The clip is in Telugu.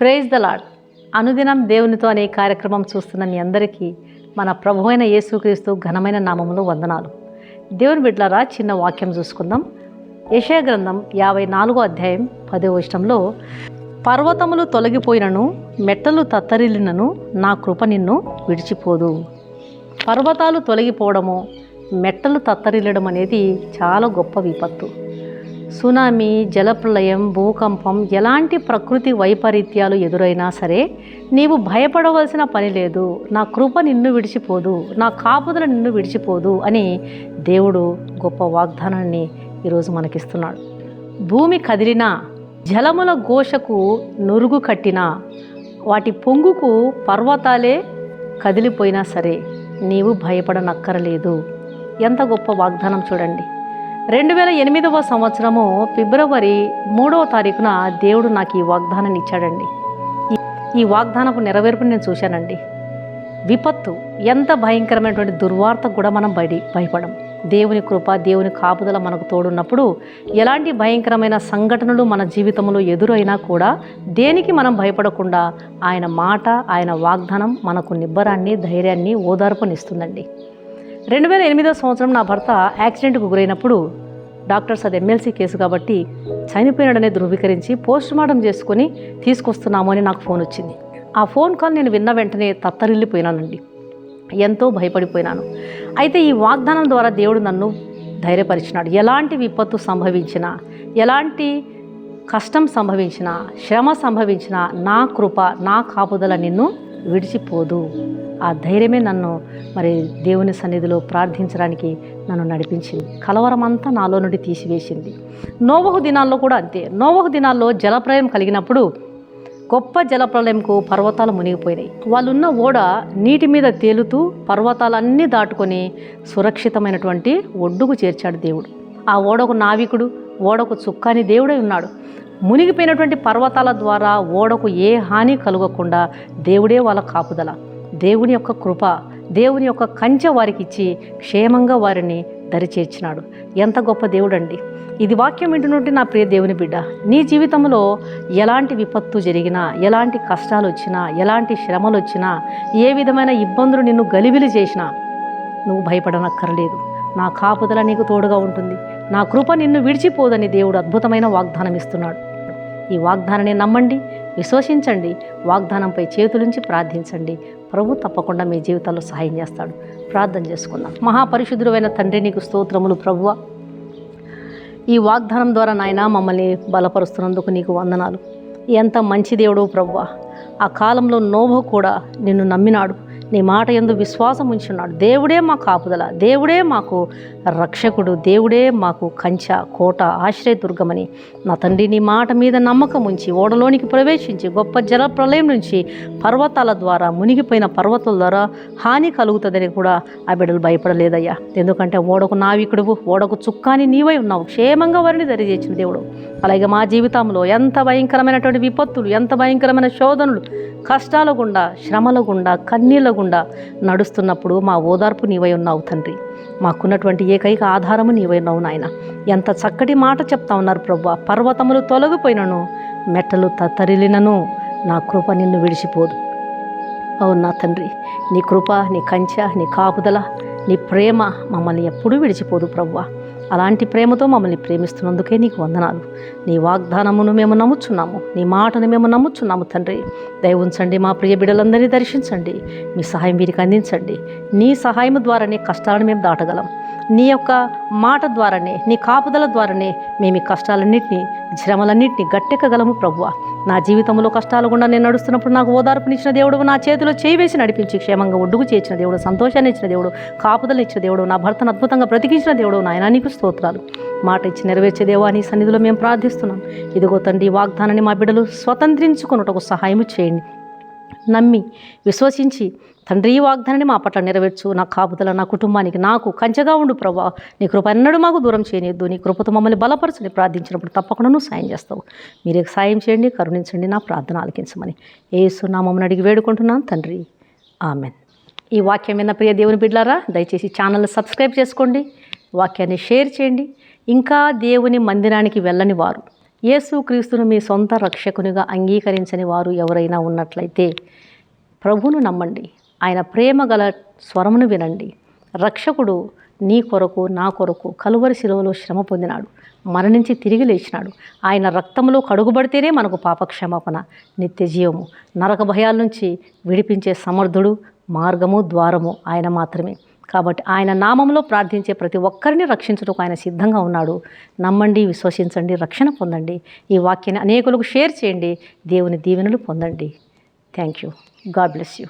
ప్రేజ్ ద లాడ్ అనుదినం దేవునితో అనే కార్యక్రమం చూస్తున్న మీ అందరికీ మన ప్రభు అయిన యేసుక్రీస్తు ఘనమైన నామములు వందనాలు. దేవుని బిడ్డలారా చిన్న వాక్యం చూసుకుందాం. యశయ గ్రంథం యాభై నాలుగో అధ్యాయం పదో ఇష్టంలో పర్వతములు తొలగిపోయినను మెట్టలు తత్తరిల్లినను నా కృప నిన్ను విడిచిపోదు. పర్వతాలు తొలగిపోవడము మెట్టలు తత్తరిల్లడం అనేది చాలా గొప్ప విపత్తు. సునామీ జలప్రలయం భూకంపం ఎలాంటి ప్రకృతి వైపరీత్యాలు ఎదురైనా సరే నీవు భయపడవలసిన పని లేదు. నా కృప నిన్ను విడిచిపోదు. నా కాపుదల నిన్ను విడిచిపోదు అని దేవుడు గొప్ప వాగ్దానాన్ని ఈరోజు మనకిస్తున్నాడు. భూమి కదిలినా జలముల ఘోషకు నురుగు కట్టినా వాటి పొంగుకు పర్వతాలే కదిలిపోయినా సరే నీవు భయపడనక్కరలేదు. ఎంత గొప్ప వాగ్దానం చూడండి. రెండు వేల ఎనిమిదవ సంవత్సరము ఫిబ్రవరి మూడవ తారీఖున దేవుడు నాకు ఈ వాగ్దానాన్ని ఇచ్చాడండి. ఈ- వాగ్దానపు నెరవేర్పు నేను చూశానండి. విపత్తు ఎంత భయంకరమైనటువంటి దుర్వార్తకు కూడా మనం బయట భయపడం. దేవుని కృప దేవుని కాపుదల మనకు తోడున్నప్పుడు ఎలాంటి భయంకరమైన సంఘటనలు మన జీవితంలో ఎదురైనా కూడా దేనికి మనం భయపడకుండా ఆయన మాట ఆయన వాగ్దానం మనకు నిబ్బరాన్ని ధైర్యాన్ని ఓదార్పునిస్తుందండి. రెండు వేల ఎనిమిదో సంవత్సరం నా భర్త యాక్సిడెంట్కు గురైనప్పుడు డాక్టర్స్ అది ఎమ్మెల్సీ కేసు కాబట్టి చనిపోయినాడనే ధృవీకరించి పోస్ట్ మార్టం చేసుకొని తీసుకొస్తున్నాము అని నాకు ఫోన్ వచ్చింది. ఆ ఫోన్ కాల్ నేను విన్న వెంటనే తత్తరిల్లిపోయినానండి. ఎంతో భయపడిపోయినాను. అయితే ఈ వాగ్దానం ద్వారా దేవుడు నన్ను ధైర్యపరిచినాడు. ఎలాంటి విపత్తు సంభవించినా ఎలాంటి కష్టం సంభవించినా శ్రమ సంభవించినా నా కృప నా కాపుదల నిన్ను విడిచిపోదు. ఆ ధైర్యమే నన్ను మరి దేవుని సన్నిధిలో ప్రార్థించడానికి నన్ను నడిపించింది. కలవరమంతా నాలో నుండి తీసివేసింది. నోవహు దినాల్లో కూడా అంతే. నోవహు దినాల్లో జలప్రయం కలిగినప్పుడు గొప్ప జలప్రలయంకు పర్వతాలు మునిగిపోయినాయి. వాళ్ళున్న ఓడ నీటి మీద తేలుతూ పర్వతాలన్నీ దాటుకొని సురక్షితమైనటువంటి ఒడ్డుకు చేర్చాడు దేవుడు. ఆ ఓడకు నావికుడు ఓడకు చుక్కాని దేవుడై ఉన్నాడు. మునిగిపోయినటువంటి పర్వతాల ద్వారా ఓడకు ఏ హాని కలగకుండా దేవుడే వాళ్ళ కాపుదల. దేవుని యొక్క కృప దేవుని యొక్క కంచె వారికి ఇచ్చి క్షేమంగా వారిని దరిచేర్చినాడు. ఎంత గొప్ప దేవుడండి. ఇది వాక్యం వింటున్నట్టు నా ప్రియ దేవుని బిడ్డ. నీ జీవితంలో ఎలాంటి విపత్తు జరిగినా ఎలాంటి కష్టాలు వచ్చినా ఎలాంటి శ్రమలు వచ్చినా ఏ విధమైన ఇబ్బందులు నిన్ను గలిబిలి చేసినా నువ్వు భయపడనక్కర్లేదు. నా కాపుదల నీకు తోడుగా ఉంటుంది. నా కృప నిన్ను విడిచిపోదని దేవుడు అద్భుతమైన వాగ్దానం ఇస్తున్నాడు. ఈ వాగ్దానాన్ని నమ్మండి విశ్వసించండి వాగ్దానంపై చేతులుంచి ప్రార్థించండి. ప్రభు తప్పకుండా మీ జీవితంలో సహాయం చేస్తాడు. ప్రార్థన చేసుకుందాం. మహాపరిశుద్ధుడైన తండ్రి నీకు స్తోత్రములు ప్రభువ. ఈ వాగ్దానం ద్వారా నాయన మమ్మల్ని బలపరుస్తున్నందుకు నీకు వందనాలు. ఎంత మంచి దేవుడు ప్రభువ. ఆ కాలంలో నోభ కూడా నిన్ను నమ్మినాడు. నీ మాట ఎందు విశ్వాసం ఉంచున్నాడు. దేవుడే మా కాపుదల. దేవుడే మాకు రక్షకుడు దేవుడే మాకు కంచ కోట ఆశ్రయదుర్గమని. నా తండ్రి నీ మాట మీద నమ్మకం ఉంచి ఓడలోనికి ప్రవేశించి గొప్ప జల ప్రళయం నుంచి పర్వతాల ద్వారా మునిగిపోయిన పర్వతాల ద్వారా హాని కలుగుతుందని కూడా ఆ బిడ్డలు భయపడలేదయ్యా. ఎందుకంటే ఓడకు నావికుడువు ఓడకు చుక్కాని నీవై ఉన్నావు. క్షేమంగా వారిని దరిచేసిన దేవుడు. అలాగే మా జీవితంలో ఎంత భయంకరమైనటువంటి విపత్తులు ఎంత భయంకరమైన శోధనలు కష్టాల గుండా శ్రమల గుండా కన్నీళ్ళ గుండా నడుస్తున్నప్పుడు మా ఓదార్పు నీవై ఉన్నావు తండ్రి. మాకున్నటువంటి ఏకైక ఆధారము నీవైనావు నాయన. ఎంత చక్కటి మాట చెప్తా ఉన్నారు ప్రభు. పర్వతములు తొలగిపోయినను మెట్టలు తరిలినను నా కృప నిన్ను విడిచిపోదు. అవును నా తండ్రి. నీ కృప నీ కంచ నీ కాపుదల నీ ప్రేమ మమ్మల్ని ఎప్పుడూ విడిచిపోదు ప్రవ్వా. అలాంటి ప్రేమతో మమ్మల్ని ప్రేమిస్తున్నందుకే నీకు వందనాలు. నీ వాగ్దానమును మేము నమ్ముచున్నాము. నీ మాటను మేము నమ్ముచున్నాము తండ్రి. దయవుంచండి మా ప్రియ బిడ్డలందరినీ దర్శించండి. మీ సహాయం వీరికి అందించండి. నీ సహాయం ద్వారానే కష్టాలను మేము దాటగలం. నీ యొక్క మాట ద్వారానే నీ కాపుదల ద్వారానే మేము ఈ కష్టాలన్నింటినీ శ్రమలన్నింటినీ గట్టెక్కగలము ప్రభువ. నా జీవితంలో కష్టాలు గుండా నేను నడుస్తున్నప్పుడు నాకు ఓదార్పునిచ్చిన దేవుడు నా చేతిలో చేయి వేసి నడిపించి క్షేమంగా ఒడ్డుకు చేర్చిన దేవుడు సంతోషాన్ని ఇచ్చిన దేవుడు కాపుదలు ఇచ్చిన దేవుడు నా భర్తను అద్భుతంగా బ్రతికించిన దేవుడు నాయన నీకు స్తోత్రాలు. మాట ఇచ్చి నెరవేర్చే దేవా నీ సన్నిధిలో మేము ప్రార్థిస్తున్నాం. ఇదిగో తండ్రి వాగ్దానాన్ని మా బిడ్డలు స్వతంత్రించుకున్నటకు సహాయం చేయండి. నమ్మి విశ్వసించి తండ్రి ఈ వాగ్దానాన్ని మా పట్ల నెరవేర్చు. నా కాపుదల నా కుటుంబానికి నాకు కంచెగా ఉండు ప్రభా నీ కృప ఎన్నడూ మాకు దూరం చేయనిద్దు నీ కృపతో మమ్మల్ని బలపరచని ప్రార్థించినప్పుడు తప్పకుండా నువ్వు సాయం చేస్తావు. మీరే సాయం చేయండి కరుణించండి నా ప్రార్థన ఆలకించమని. ఏసు నామమ్మని అడిగి వేడుకుంటున్నాను తండ్రి. ఆమెన్. ఈ వాక్యం విన్న ప్రియ దేవుని బిడ్లారా దయచేసి ఛానల్ సబ్స్క్రైబ్ చేసుకోండి వాక్యాన్ని షేర్ చేయండి. ఇంకా దేవుని మందిరానికి వెళ్ళని వారు యేసుక్రీస్తును మీ సొంత రక్షకునిగా అంగీకరించని వారు ఎవరైనా ఉన్నట్లయితే ప్రభును నమ్మండి. ఆయన ప్రేమ గల స్వరమును వినండి. రక్షకుడు నీ కొరకు నా కొరకు కలువరి శిలువలో శ్రమ పొందినాడు. మరణించి తిరిగి లేచినాడు. ఆయన రక్తంలో కడుగుబడితేనే మనకు పాపక్షమాపణ నిత్య జీవము. నరక భయాల నుంచి విడిపించే సమర్థుడు మార్గము ద్వారము ఆయన మాత్రమే. కాబట్టి ఆయన నామంలో ప్రార్థించే ప్రతి ఒక్కరిని రక్షించుటకు ఆయన సిద్ధంగా ఉన్నాడు. నమ్మండి విశ్వసించండి రక్షణ పొందండి. ఈ వాక్యాన్ని అనేకులకు షేర్ చేయండి. దేవుని దీవెనలు పొందండి. Thank you God bless you